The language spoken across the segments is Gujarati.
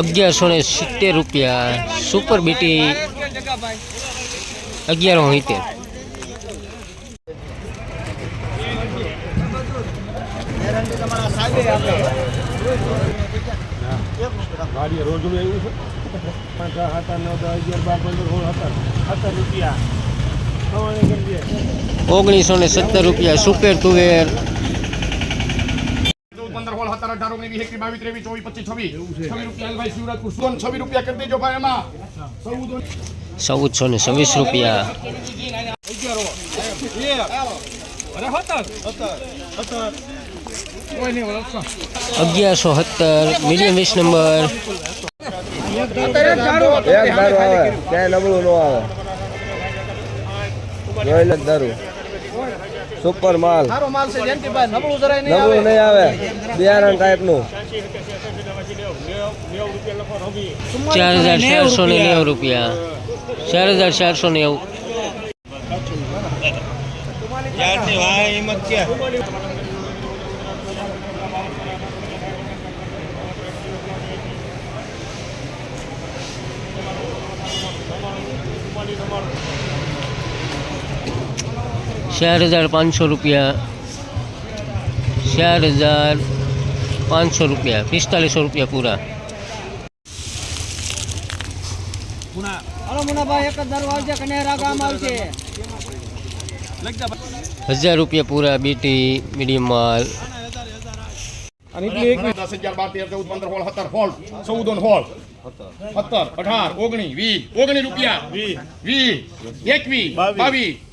અગિયારસો ને સિત્તેર. રૂપિયા. સુપર બીટી અગિયારો સિત્તેર. ગાડી રોજનું એવું છે? પાંચ છ નવ દસ અગિયાર બાર પંદર સોળ રૂપિયા. ઓગણીસો ને સત્તર રૂપિયા. સુપેર તુવેર ચૌદ પંદર સોળ સત્તર અઢાર ઓગણીસ વીસ એકવીસ બાવીસ ત્રેવીસ ચોવીસ પચીસ છવ્વીસ. છવ્વીસ રૂપિયા ભાઈ શિવરાજપુર સુવર્ણ છવ્વીસ રૂપિયા કરી દેજો ભાઈ એમાં ચૌદ ચૌદસો ને છવ્વીસ રૂપિયા. અગિયારસો સત્તર મીડિયમ વીસ નંબર. એક દારૂ આવે? ક્યાંય નબળું ન આવે? જોઈ લે દારૂ. સુપર માલ. નબળું નહીં આવે. બિયારણ ટાઈપનું. ચાર હજાર ચારસો ને નેવું રૂપિયા. ચાર હજાર ચારસો નેવું. ચાર હજાર પાંચસો રૂપિયા ચાર હજાર પાંચસો રૂપિયા પિસ્તાલીસો રૂપિયા પૂરા હજાર રૂપિયા પૂરા બીટી મીડિયમ માલ દસ અગિયાર બાર તેર ચૌદ પંદર સોળ સત્તર સોળ ચૌદ ને સોળ સત્તર અઢાર ઓગણીસ વીસ ઓગણીસ રૂપિયા વીસ એકવીસ બાવીસ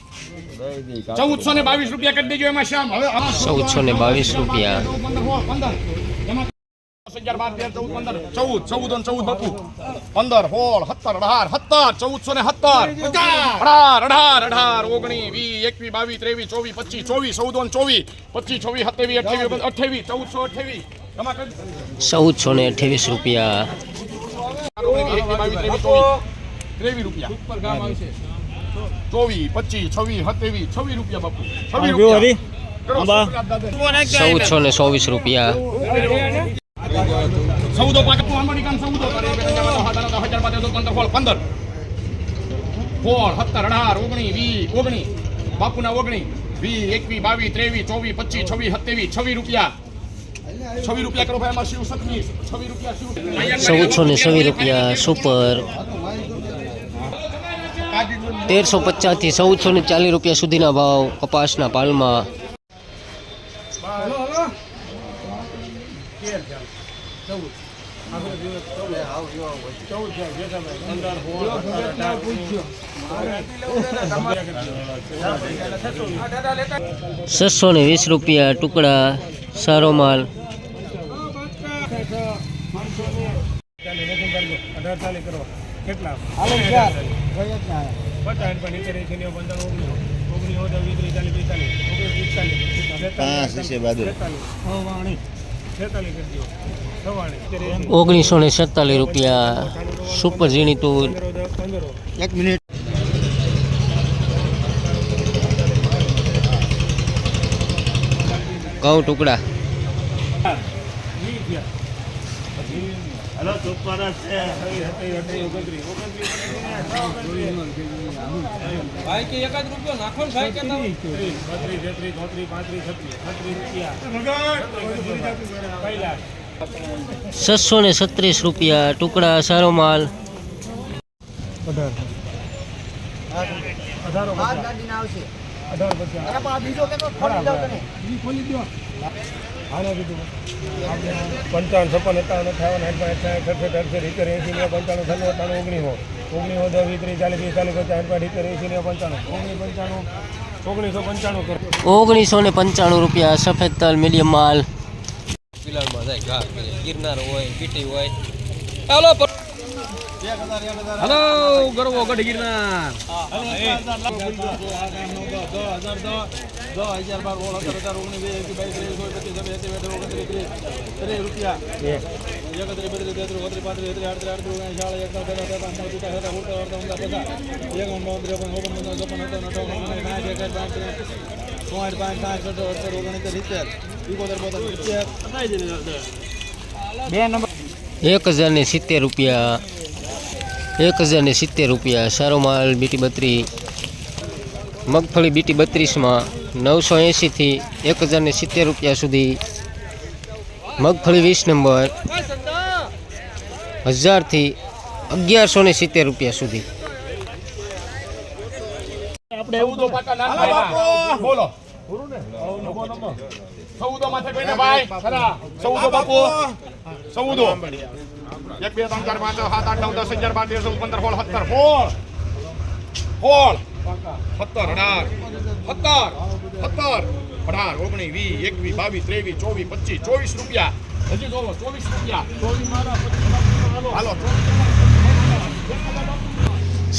ચૌદસો ને બાવીસ રૂપિયા કરી દેજો એમાં શ્યામ. હવે ચૌદસો ને બાવીસ રૂપિયા. ચૌદ ચૌદ ચૌદ અને ચૌદ બાપુ પંદર સોળ સત્તર અઢાર સત્તર ચૌદસો ને સત્તર. અઢાર અઢાર અઢાર ઓગણીસ વીસ એકવીસ બાવીસ ત્રેવીસ ચોવીસ પચીસ ચોવીસ ચૌદ ને ચોવીસ પચીસ ચોવીસ સત્યાવીસ અઠ્યાવીસ અઠ્યાવીસ ચૌદસો અઠ્યાવીસ. ચૌદસો ને અઠ્યાવીસ રૂપિયા. ત્રેવીસ રૂપિયા. ચોવીસ પચીસ છવ્વીસ સત્યાવીસ છવ્વીસ રૂપિયા બાપુ. છવ્વીસ રૂપિયા. ચૌદસો ને ચોવીસ રૂપિયા. ચૌદો પંદર પંદર. સોળ સત્તર અઢાર ઓગણીસ વી ઓગણીસ બાપુના ઓગણીસ વી એકવી બાવીસ ત્રેવીસ ચોવીસ પચીસ છવ્વીસ સત્યાવીસ છવ્વીસ રૂપિયા. છવ્વીસ રૂપિયા કરો ભાઈ એમાં શિવ સતમીસ? છવ્વીસ રૂપિયા શિવ ચૌદસો ને છવ્વીસ રૂપિયા સુપર તેરસો પચાસથી ચૌદસો ને ચાલીસ રૂપિયા સુધીના ભાવ કપાસના પાલમાં છસો ને વીસ રૂપિયા ટુકડા સારો માલ. કેટલા? ઓગણીસ ને સત્તાલીસ રૂપિયા સુપર ઝીણી પંદરો એક મિનિટ. કઉ ટુકડા હલો સુપર છે ઓગણત્રીસ ઓગણત્રીસ ભાઈ કે એકાદ રૂપિયો નાખો ને ભાઈ કે બત્રીસ તેત્રીસ ચોત્રીસ પાંત્રીસ છત્રીસ છત્રીસ રૂપિયા છસો ને છત્રીસ રૂપિયા ટુકડા સારો માલ. અઢારો અઢાર પંચાવન છપ્પન એકાવન અઠાવન આઠ પાંચ સાઠ સડસઠ અડસઠ ઇતર એંસી ને પંચાણું છન્નું અઠાણું ઓગણીસો. ઓગણીસો દસ વીસ ચાલીસ પિસ્તાલીસ પચાસ આઠ ઇતર એંસી નેવું પંચાણું. ઓગણીસ પંચાણું ઓગણીસો પંચાણું કરો. ઓગણીસો ને પંચાણું રૂપિયા સફેદ તલ મીડિયમ માલ. પિલારમાં જાય ઘા ગિરનાર હોય પીટી હોય. હાલો હલો ગરવો ગઢ ગિરનાર પાંચ પાંચ સાઠ ઓગણીસ સિત્તેર એક હજાર ને સિત્તેર રૂપિયા એક હજાર ને સિત્તેર રૂપિયા સારો માલ બીટી બત્રી મગફળી બીટી બત્રીસમાં નવસો એંશીથી એક હજાર ને સિત્તેર રૂપિયા સુધી. મગફળી વીસ નંબર હજારથી અગિયારસો ને સિત્તેર રૂપિયા સુધી. પાકા બોલો. ચૌદો માથે કોઈને ભાઈ ખરા. ચૌદો બાપુ. ચૌદો એક, બે, ત્રણ, ચાર, પાંચ સાત, આઠ, નવ, દસ, અગિયાર, બાર, તેર, ચૌદ, પંદર, સોળ, સત્તર, સોળ સોળ, સત્તર, અઢાર, સત્તર સત્તર, અઢાર ઓગણીસ વીસ, એકવીસ, બાવીસ, ત્રેવીસ, ચોવીસ, પચીસ, ચોવીસ રૂપિયા. હજી જોવો, ચોવીસ રૂપિયા. હાલો.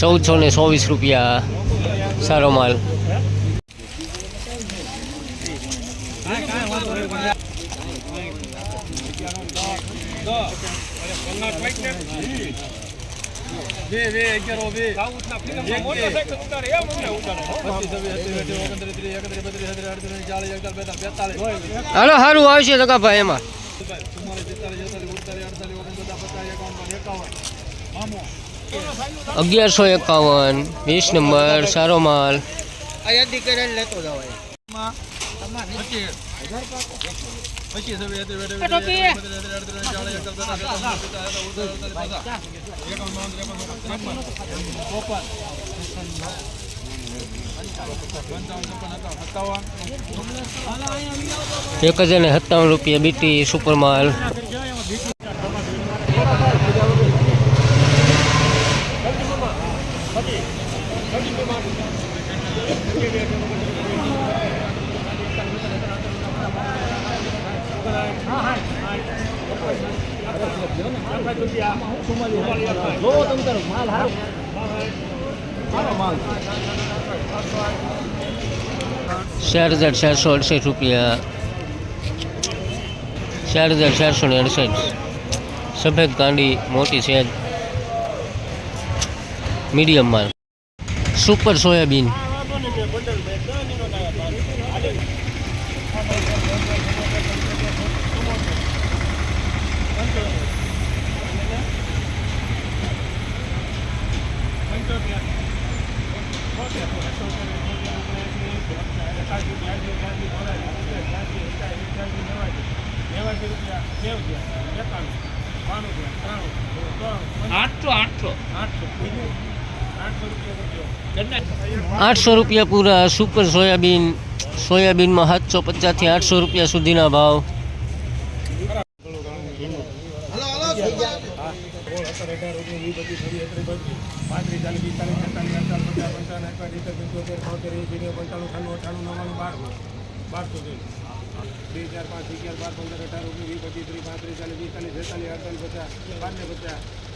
ચૌદસો ને ચોવીસ રૂપિયા, સારો માલ. હાલો સારું આવશે લગાભાઈ એમાં અગિયારસો એકાવન વીસ નંબર સારો માલ એક હજાર ને સત્તાવન રૂપિયા બીટી સુપર માલ ચાર હજાર ચારસો અડસઠ રૂપિયા. ચાર હજાર ચારસો ને અડસઠ. સફેદ કાંડી મોટી સેજ મીડિયમ માલ સુપર સોયાબીન. આઠસો રૂપિયા પૂરા સુપર સોયાબીન સોયાબીનમાં સાતસો પચાસથી આઠસો રૂપિયા સુધીના ભાવ ચાલીસ બે ચાર પાંચ અગિયાર બાર પંદર અઢાર ઓગણીસ વીસ પચીસ ત્રીસ પાંત્રીસ ચાલીસ પિસ્તાલીસ છેતાલીસ અડતાલીસ પચાસ પાંચ પચાસ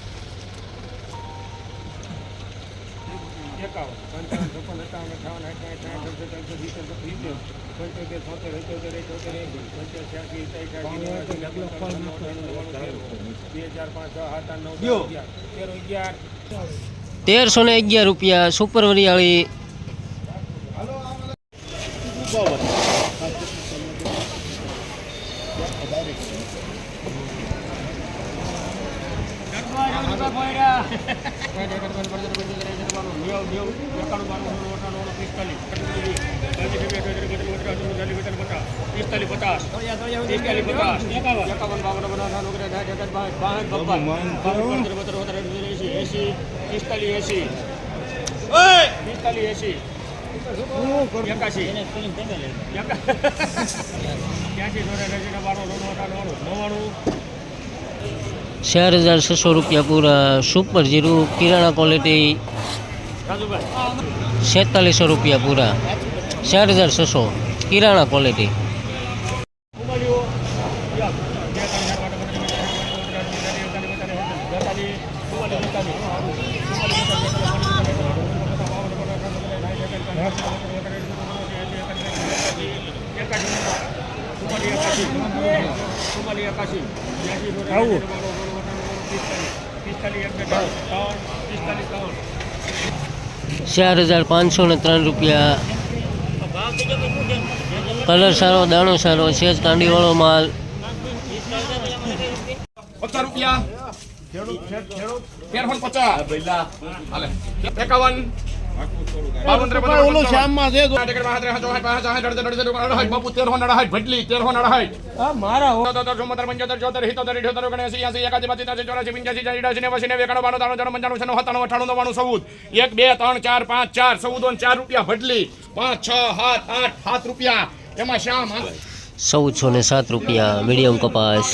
એકાવન પંચાવન છપ્પન સત્તાવન અઠાવન અઠાવન સાઠ સડસઠ અડસઠ સિત્તેર સિત્તેર પંચોતેર છોતેર અઠ્યોતેર એકોતેર એંસી પંચાસ છ્યાસી બે ચાર પાંચ છ સાત આઠ નવ દસ અગિયાર તેર અગિયાર તેરસો ને અગિયાર રૂપિયા સુપર વરિયાળી પિસ્તાલીસ પચાસ એકાલીસ પચાસ એકાવન બાવન પચાસ એસી એસી પિસ્તાલીસ એસી પિસ્તાલીસ એસી એકાશી ત્યાંસી બાણું નવ્વાણું ચાર હજાર છસો રૂપિયા પૂરા સુપર જીરું, કિરાણા ક્વોલિટી છેતાલીસો રૂપિયા પૂરા. ચાર હજાર છસો. કિરાણા ક્વોલિટી આવું. ચાર હજાર પાંચસો ને ત્રણ રૂપિયા. કલર સારો, દાણો સારો છે કાંડીવાળો માલ. રૂપિયા. એકાવન. ઓલું શ્યામમાં છે ભટલી તેરસો ને મારા સત્તર, ચુમ્મોતેર, પંચોતેર, છોતેર, સિત્તોતેર, ઇઠ્યોતેર, ઓગણએંસી, એંસી, એકાસી, બાસી, ત્યાસી, ચોરાસી, પંચ્યાસી, અઠ્યાસી, નેવ્યાસી, નેવું, એકાણું, બાણું, ત્રાણું, પંચાણું, છન્નું, સત્તાણું, અઠ્ઠાણું, નવ્વાણું, ચૌદ. એક બે ત્રણ ચાર પાંચ ચાર ચૌદ ચાર રૂપિયા ભટલી પાંચ છ સાત આઠ સાત રૂપિયા એમાં શ્યામ? ચૌદસો ને સાત રૂપિયા મીડિયમ કપાસ